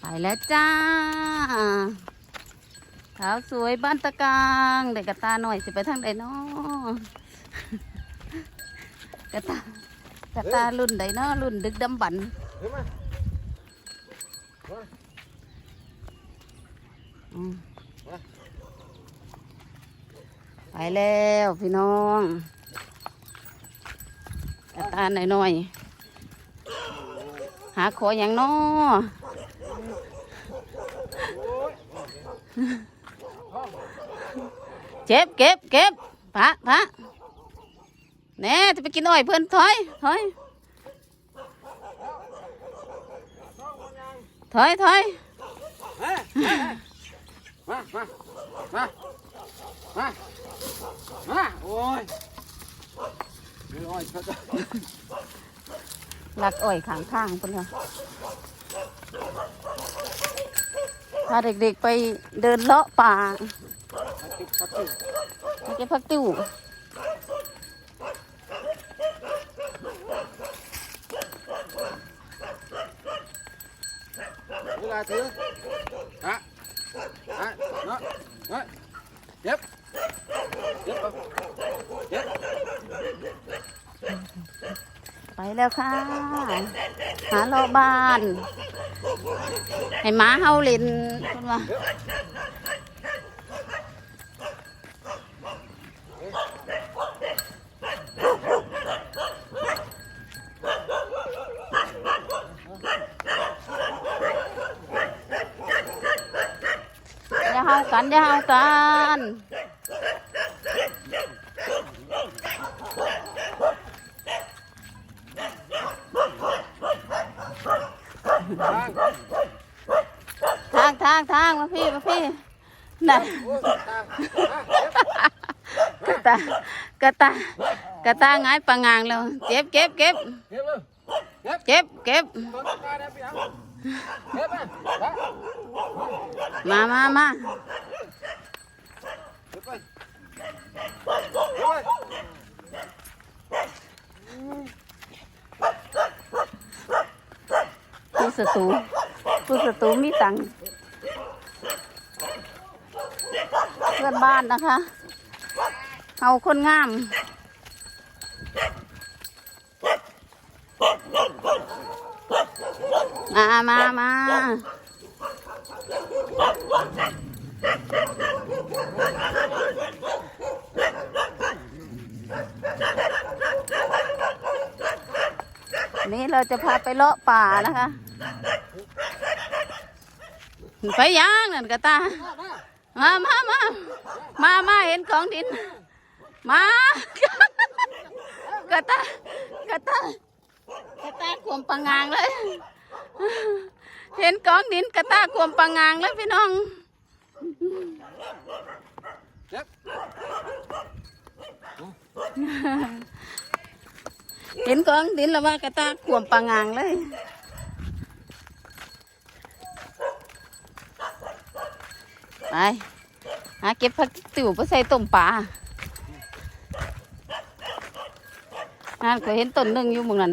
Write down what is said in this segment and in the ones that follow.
ไปแล้วจ้าสาวสวยบ้านตะกลางเด็กกระตาหน่อยสิไปทางใดน้อกระตากระตารุ่นใดน้อรุ่นดึกดำบรรพ์เฮ้ยมาอืมไปแล้วพี่น้องกระตาหน่อยหน่อยๆ หาขออย่างน้อเจ็บเก็บเก็บพระพระแน่จะไปกินอ้อยเพื่อนถอยถอยถอยถอยมามามามามาโอ้ยอ้ยเขาจะ ลักอ้อยข้างข้างๆเพิ่นค่ะพาเด็กๆไปเดินเลาะป่าไปเก็บผักติ้วเวลาถือฮะฮะเนาะเนาะเจ็บเจ็บเจ็บ ไปแล้วค่ะ หาเลาะบ้าน ให้หมาเฮาเล่นเพิ่นว่าอย่าเฮากันอย่าเฮากัน ทาง ทางทางทางมาพี่มาพี่นั่น โอ้ยทางฮะเจ็บ กระตา กระตากระตาหงายปังงางแล้วเก็บเก็บเก็บเจ็บเก็บเก็บมามามาผู้ศัตรูผู้ศัตรูมีตังเพื่อนบ้านนะคะ เอาคนงามมามามานี่เราจะพาไปเลาะป่านะคะ ไปย่างนั่นกระตา มามามามามาเห็นของดิน มากระตากระตากระตาขวมปังงางเลย เห็นกองดินกระตาขวมปังงางเลยพี่น้องเจ็บเห็นกองดินแล้วว่ากระตาขวมปังงางเลยไปหาเก็บผักติ๋วไปใส่ต้มปลา นั่นก็เห็นต้นหนึ่งอยู่หมึงนั้น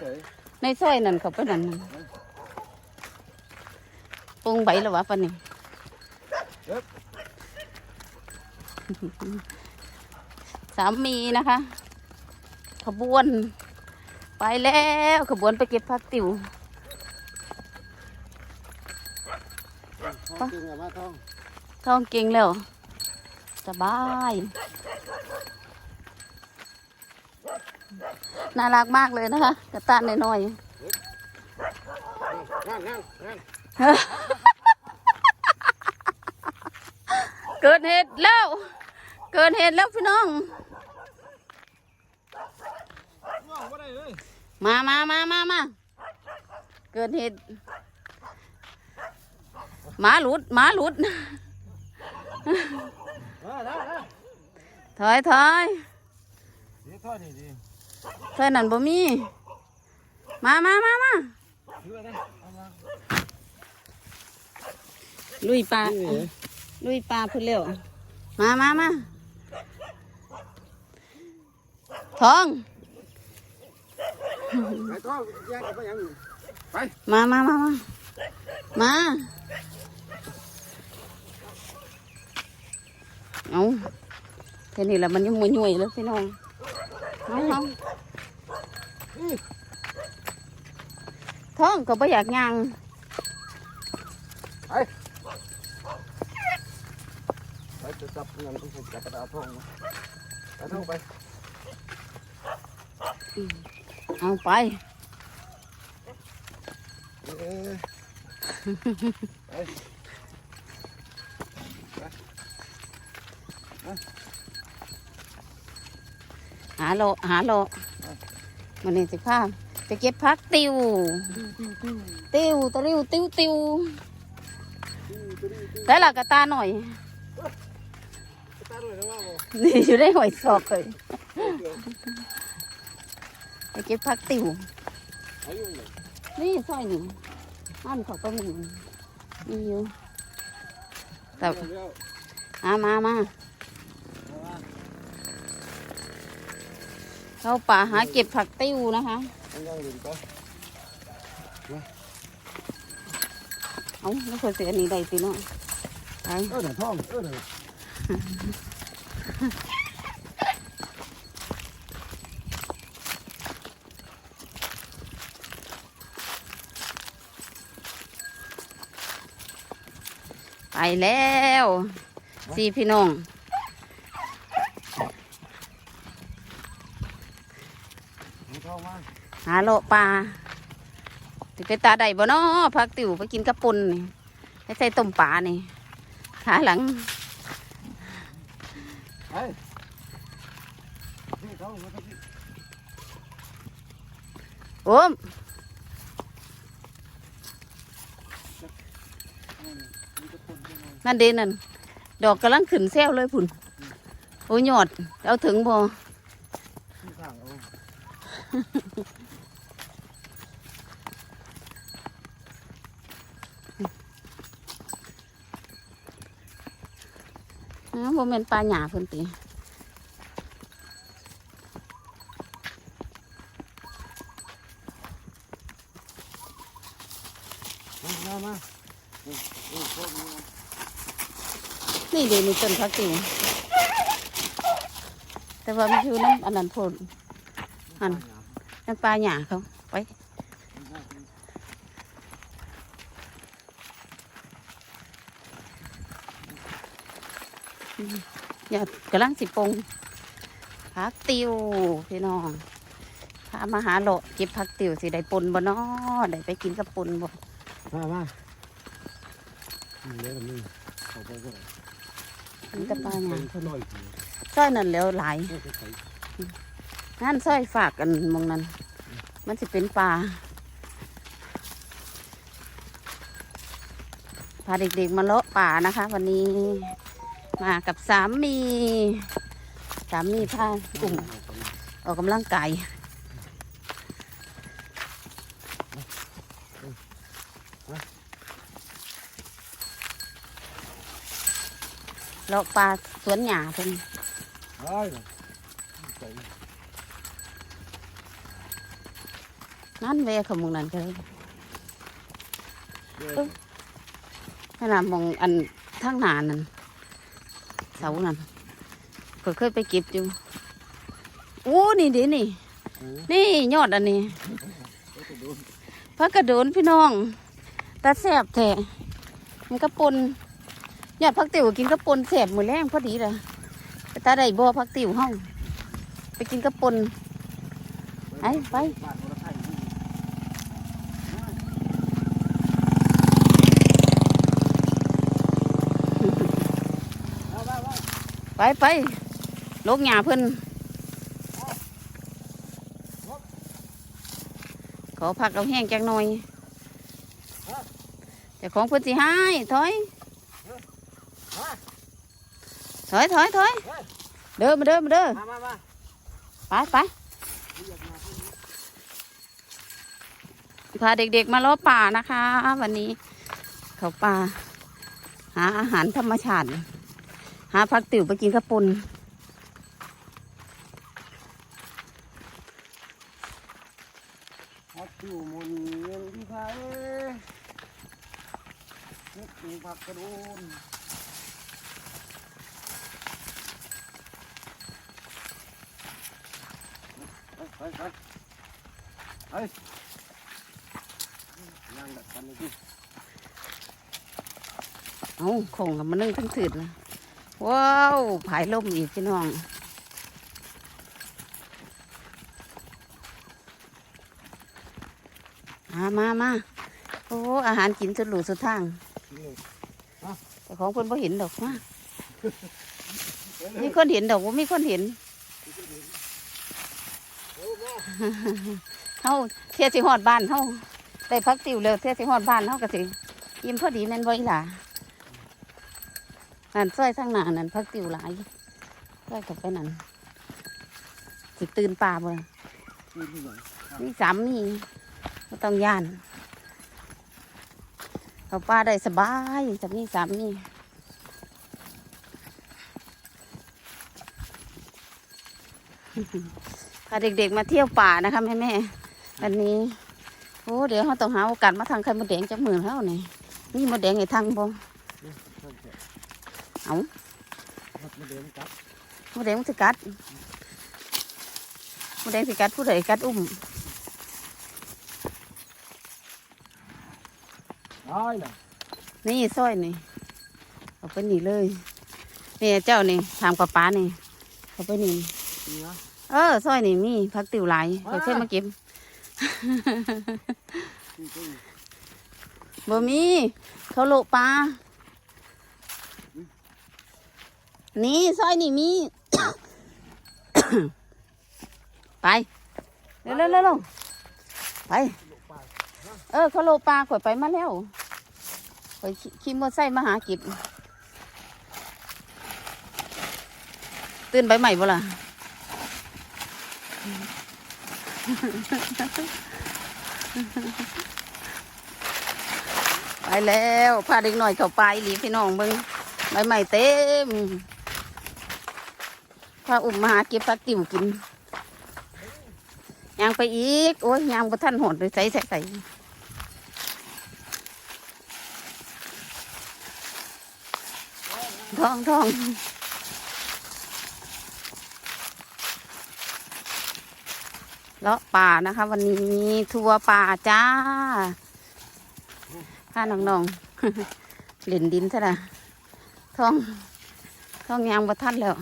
เฉยในซอยนั่นเขาไปนั่นน่ะปรุงใบแล้ววะปะนี่ สามีนะคะ ขบวน ไปแล้วขบวนไปเก็บผักติ๋วท้องจริงอะมาท้อง ท้องเก่งแล้ว สบาย น่ารักมากเลยนะคะกระตานน้อยนั่นนั่นนั่นๆเกิดเหตุแล้ว เกิดเหตุแล้วพี่น้องน้องบ่ได้เลยมามามามามาเกิดเหตุหมาหลุดหมาหลุดเออได้ได้ถอยถอยเดี๋ ยวท่อนั่นบ่มี มามามามาลุยปลาลุยปลาพุ่นเร็ว มามามาทองไปมามามามามาเอาแค่นี้แหละมันยังมวยๆแล้วพี่น้องเอาเอา ท้องก็ไม่อยากย่างไปจะจับเงินก็ถูกจับกระดาษทองนะไปทองไป เอาไปเอ้ยหาโลหาโล มันนี่สิพาไปเก็บพักติว ติวตะริวติวติวแต่ละกระตาหน่อยตาด้วยนะว่าบ่นี่อยู่ได้หอยศอกเลยไปเก็บพักติวอายุเลยนี่ซอยนี่อันเขาก็มีมีอยู่แต่เดี๋ยวอามามา เข้าป่าหาเก็บผักติ้วนะคะ เอาไม่เคยเสียอันนี้ใดสิเนาะไปเออเดี๋ยวทองเออเดี๋ยวไปแล้วสี่พี่น้อง เอาทองมา หาโลปลาติไปตาใดบ่เนาะผักติวไปกินกระปุนนี่ให้ใส่ต้มปลานี่ขาหลังไปนี่ทองมาทำที่โอ้มนั่นเดนั่นดอกกำลังขึ้นแซวเลยพุ่นโอ้ยยอด เอาถึงบ่ ที่ข้างเอาอ้าวบ่แม่นปลาหยาเพิ่นติมามานี่นี่พวกนี้นี่เดี๋ยวมีต้นผักติวแต่ว่ามันอยู่น้ำอันนั้นโพดอันนั่นปลาหยาเขาไป อย่ากำลังสิปงผักติวพี่น้องพามาหาโหลเก็บผักติวสิได้ปนบ่น้อได้ไปกินกับปนบ่มามาอืมเดี๋ยวนี่เอาไปก็ได้กินกับปลาหยาเป็นคนน้อยสิซอยนั่นแล้วหลายเอาไปใส่นั่นซอยฝากกันหมองนั้น มันสิเป็นปลาพาเด็กๆมาเลาะป่านะคะ วันนี้ มากับสามี สามีพากลุ่มออกกำลังกายเลาะปลาสวนหญ้าเพิ่นได้เลยใส่นั่นเวะของหมองนั้นก็เลยเดี๋ยวขนาดมองอันทางหนานั่น เสานั่นก็เคยไปเก็บอยู่โอ้นี่เดินี่โอ้นี่ยอดอันนี้เดี๋ยวจะโดนพักกระโดนพี่น้องตาแสบแท้มันกระปนยอดพักติ๋วกินกระปนแสบมือแรงพอดีเลยไปตาได้บ่พักติ๋วห้องไปกินกระปนไปไป บ้านโทรทัศน์นี่เอาไปไป ไปไปลกหญ้าเพิ่นขอพักเอาแห้งจักหน่อยแต่ของเพิ่นสิให้ถอยถอยถอยถอยเดินมาเดินมาเดินมามามาไปไปพาเด็กๆมาล้อป่านะคะ วันนี้เขาป่า หาอาหารธรรมชาติ หาผักติ๋วไปกินกระปุนฮัตตูมนเงินที่ไทยปลูกผักกระโดนไปไปไปไปนั่งแบบกันเลยที่เอาคงกับมันนึ่งทั้งถืดนะ ว้าวผายลมอีกพี่น้องมามามาโอ้อาหารกินสุดหรูสุดทางนี่แต่ของเพิ่นบ่เห็นดอกมามีคนเห็นดอกว่ามีคนเห็นเฮาเที่ยสิฮอดบ้านเฮาได้พักติวเร็วเที่ยสิฮอดบ้านเฮาก็สิยิ้มพอดีแม่นบ่อีหล่ะ นั่นซอยทางหน้านั่นพักติวหลายซอยกับไปนั่นสิตื่นป่าบ่ล่ะคือที่ไหนมีสามมีบ่ต้องย่าน เขาป่าได้สบายจะมีสามมีพาเด็กๆมาเที่ยวป่านะคะแม่แม่ๆอันนี้โอ้เดี๋ยวเขาต้องหาโอกาสมาทางไข่มดแดงจากมือเขาเนี่ยมีมดแดงให้ทางบ่ เอ้าผักมาเดินกับมดแดงมันสิกัดมดแดงสิกัดผู้ใดกัดอุ้มได้เลยนี่ซอยนี่เอาไปนี่เลยนี่เจ้านี่ถามกับป้านี่เอาไปนี่นี่นะเออซอยนี่มีพักติวหลายไปเช่มาเก็บนี่ก็บ่มีเขาโลปลา นี่ซอยนี่มี ไป เร็วเร็วเร็วไป เออเขาโลปลาข่อยไปมาแล้วข่อยขี่มอเตอร์ไซค์มาหาก็บตื่นไปใหม่บ่ล่ะไปแล้วพาเด็กหน่อยเข้าไปหลีพี่น้องเบิ่งใบใหม่เต็ม พาอุ้มมาหาเก็บผักติ๋วกินยางไปอีก โอ้ยยางบ่ทันหดเลยใส่ใส่ใส่ทองทองเลาะป่านะคะ วันนี้ทัวร์ป่าจ้าพาน้องๆเล่นดินซะละท้องท้องยางบ่ทันแล้ว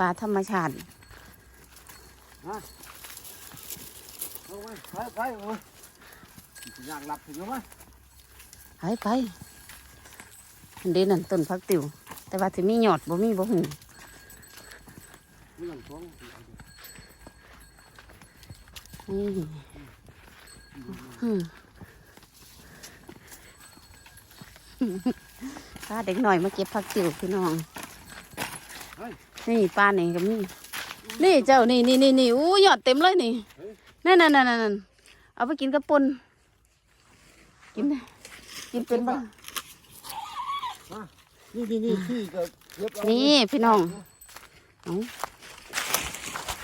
ป่าธรรมชาติเอาไปไปไปโอ้ยอยากหลับถึงแล้วไหมไปไปอันเด่นนั่นต้นพักติว แต่ว่าสิมีหยอดบ่มีบ่หูไม่ต้องท้องนี่อืมพาเด็กหน่อยมาเก็บพักติวพี่น้อง นี่ป้านี่ก็มีนี่เจ้านี่นี่นี่นี่อู้หยอดเต็มเลยนี่นั่นนั่นนั่นนั่นเอาไปกินกับปนกินได้กินเป็นบ้างนี่นี่นี่ที่ก็เก็บเอานี่พี่น้องเอา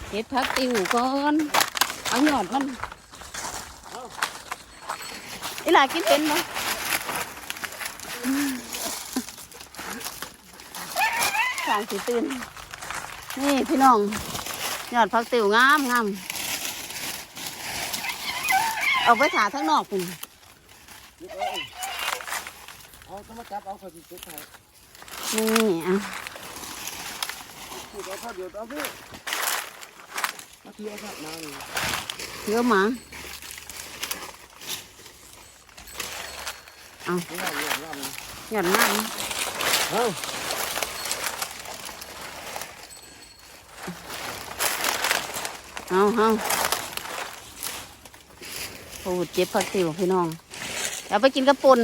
เก็บพักติวก่อนเอาหยอดมันอีหลากินเป็นบ่สางสีตื่น นี่พี่น้องหยอดพักติ๋วงามงามเอาไปถาทั้งนอกคุณเก็บเอาต้องมาจับเอาคนที่เก็บให้นี่อะพูดเอาข้าวเดียวเอาพี่มาเที่ยวสักนานเยอะหมาเยอากเลยหยอดมากเอา เอาเอาโอ้เจ็บพักติวพี่น้องเอาไปกินกระปุน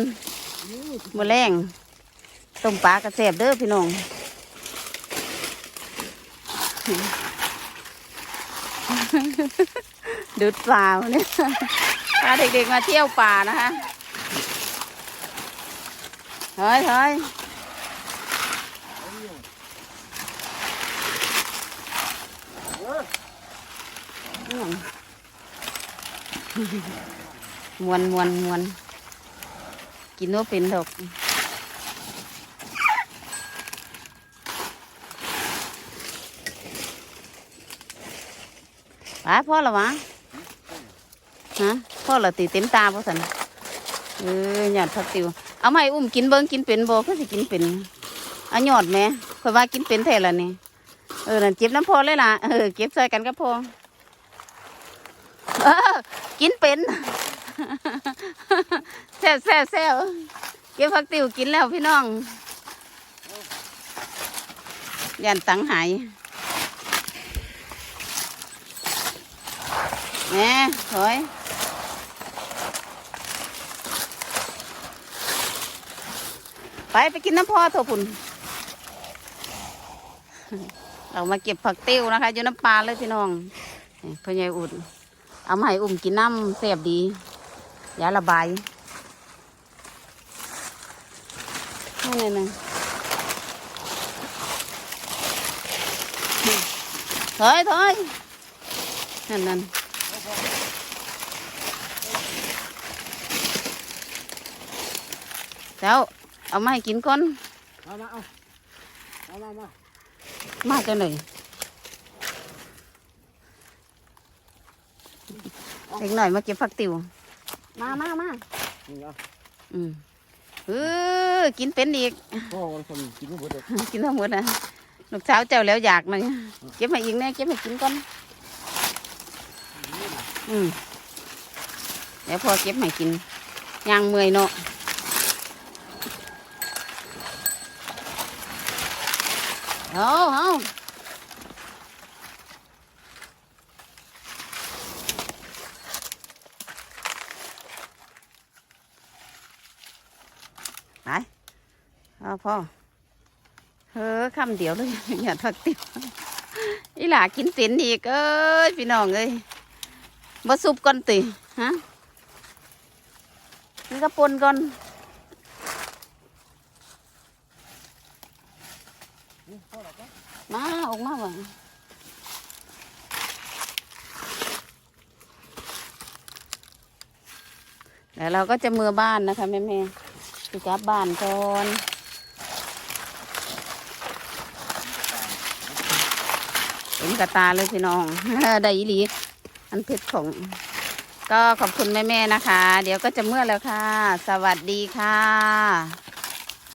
มือแรงต้มปลากระแสบเด้อพี่น้องดูดปลาเนี่ยพาเด็กๆมาเที่ยวป่านะคะ เฮ้ยเฮ้ยอิหยัง มวนมวนมวนกินว่าเป็นดอกไปพ่อละวะฮะพ่อละตีเต็มตาพ่อสันเออหยอดผักติว เอาไมาให้อุ้มกินเบิ้งกินเป็นโบ่ก็สิกินเป็นเอาหยอดแหม่คอยว่ากินเป็นแท้ละนี่เออนั่นเจ็บน้ำพอเลยล่ะเออเก็บใส่กันกับพอเออ กินเป็นแซ่บแซ่บแซ่บเก็บผักติวกินแล้วพี่น้องยันตังหายแหน่ถอยไปไปกินน้ำพ่อเถอะพุ่นเรามาเก็บผักติ้วนะคะอยู่น้ำปลาเลยพี่น้องพ่อใหญ่อุ่น เอามาให้อุ่มกินน้ำแซ่บดียาระบายนี่นี่นี่ถอยถอยนั่นนั่นเจ้าเอามาให้กินก่อน มามาเอาเอามามามาจังเลย เล็กหน่อยมาเก็บผักติว มามามานี่เอาอืมเออกินเป็นอีก พ่อวันคนกินไม่หมดเลยกินทั้งหมดนะลูกสาวเจ้าแล้วอยากหน่อยเก็บมาอีกแน่เก็บมากินก่อน อืมเดี๋ยวพอเก็บมากินย่างเมื่อยเนาะเอาเอาไปเอา พ่อเฮ้อคำเดียวเลยอย่าทักติวอีหล่ากินเป็นอีกเอ้ยพี่น้องเอ้ยมาซุปก่อนติฮะนี่ก็ปนก่อนมาออกมาว่ะแล้วเราก็จะมือบ้านนะคะแม่แม่ๆไปกลับบ้านก่อน กระตาเลยพี่น้องได้อีหลีอันเพชรของ ก็ขอบคุณแม่ๆนะคะ เดี๋ยวก็จะเมื่อแล้วค่ะ สวัสดีค่ะ